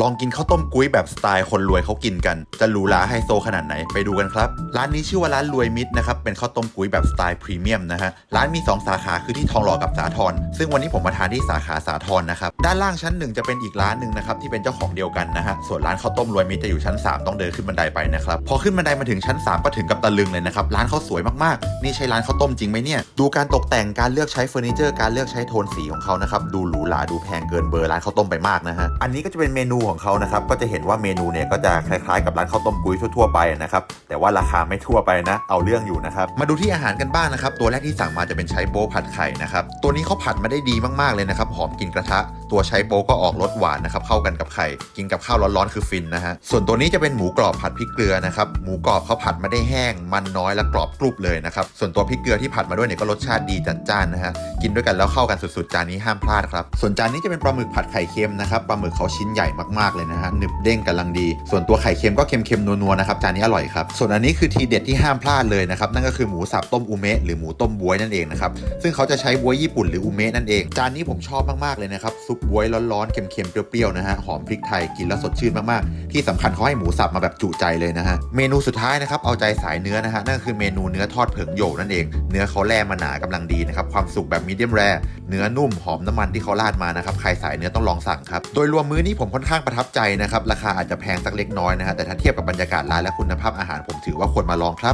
ลองกินข้าวต้มกุ้ยแบบสไตล์คนรวยเขากินกัน จะหรูหราไฮโซขนาดไหนไปดูกันครับ ร้านนี้ชื่อว่าร้านรวยมิตรนะครับ เป็นข้าวต้มกุ้ยแบบสไตล์พรีเมียมนะฮะ ร้านมี 2 สาขาคือที่ทองหล่อกับสาทรซึ่งวันนี้ผมมาทานที่สาขาสาทรนะครับ ด้านล่างชั้นหนึ่งจะเป็นอีกร้านหนึ่งนะครับที่เป็นเจ้าของเดียวกันนะฮะ ส่วนร้านข้าวต้มรวยมิตรจะอยู่ชั้น 3 ต้องเดินขึ้นบันไดไปนะครับ พอขึ้นบันไดมาถึงชั้น 3 ก็ถึงกับตะลึงเลยนะครับ ร้านเขาสวยมากๆ นี่ใช่ร้านข้าวต้มจริงไหมเนี่ย ดูการตกแต่ง การเลือกใช้เฟอร์นิเจอร์ การเลือกใช้โทนสีของเขานะครับ ดูหรูหรา ดูแพงเกินเบอร์ร้านข้าวต้มไปมากนะฮะ อันนี้ก็จะเป็นเมนูของเขานะครับก็จะเห็นว่าเมนูเนี่ยก็จะคล้ายๆกับร้านข้าวต้มกุ้ยทั่วๆไปนะครับแต่ว่าราคาไม่ทั่วไปนะ เอาเรื่องอยู่นะครับมาดูที่อาหารกันบ้างนะครับตัวแรกที่สั่งมาจะเป็นไชโป๊ผัดไข่นะครับตัวนี้เขาผัดมาได้ดีมากๆเลยนะครับหอมกลิ่นกระทะ ตัวไชโป๊ก็ออกรสหวานนะครับเข้ากันกับไข่กินกับข้าวร้อนๆคือฟินนะฮะส่วนตัวนี้จะเป็นหมูกรอบผัดพริกเกลือนะครับหมูกรอบเขาผัดมาได้แห้ง มันน้อยและกรอบกรุบเลยนะครับส่วนตัวพริกเกลือที่ผัดมาด้วยเนี่ยก็รสชาติดีจัดจ้านนะฮะกินด้วยกันแล้วเข้ากันสุดๆจานนี้ห้ามพลาดครับส่วนจานนี้จะเป็นปลาหมึกผัดไข่เค็มนะครับปลาหมึกเขาชิ้นใหญ่มากๆเลยนะฮะหนึบเด้งกำลังดี ส่วนตัวไข่เค็มก็เค็มๆนัวๆนะครับจานนี้อร่อยครับส่วนอันนี้คือทีเด็ดที่ห้ามพลาดเลยนะครับนั่นก็คือหมูสับต้มอูเมะหรือหมูต้มบวยนั่นเองนะครับซึ่งเขาจะใช้บวยญี่ปุ่นหรืออูเมะนั่นเองจานนี้ผมชอบมากๆเลยนะครับซุปบวยร้อนๆเค็มๆเปรี้ยวๆนะฮะหอมพริกไทยกินแล้วสดชื่นมากๆ ที่สำคัญเขาให้หมูสับมาแบบจุใจเลยนะฮะเมนูสุดท้ายนะครับเอาใจสายเนื้อนะฮะนั่นก็คือเมนูเนื้อทอดเผิงโยนั่นเอง เนื้อเขาแล่มาหนากำลังดีนะครับความสุกแบบมีเดียมแรเนื้อนุ่มหอมน้ำมันที่เขาราดมานะครับใครสายเนื้อต้องลองสั่งครับโดยรวมมื้อนี้ผมค่อนข้างประทับใจนะครับ ราคาอาจจะแพงสักเล็กน้อยนะฮะแต่ถ้าเทียบกับบรรยากาศร้านและคุณภาพอาหารผมถือว่าควรมาลองครับ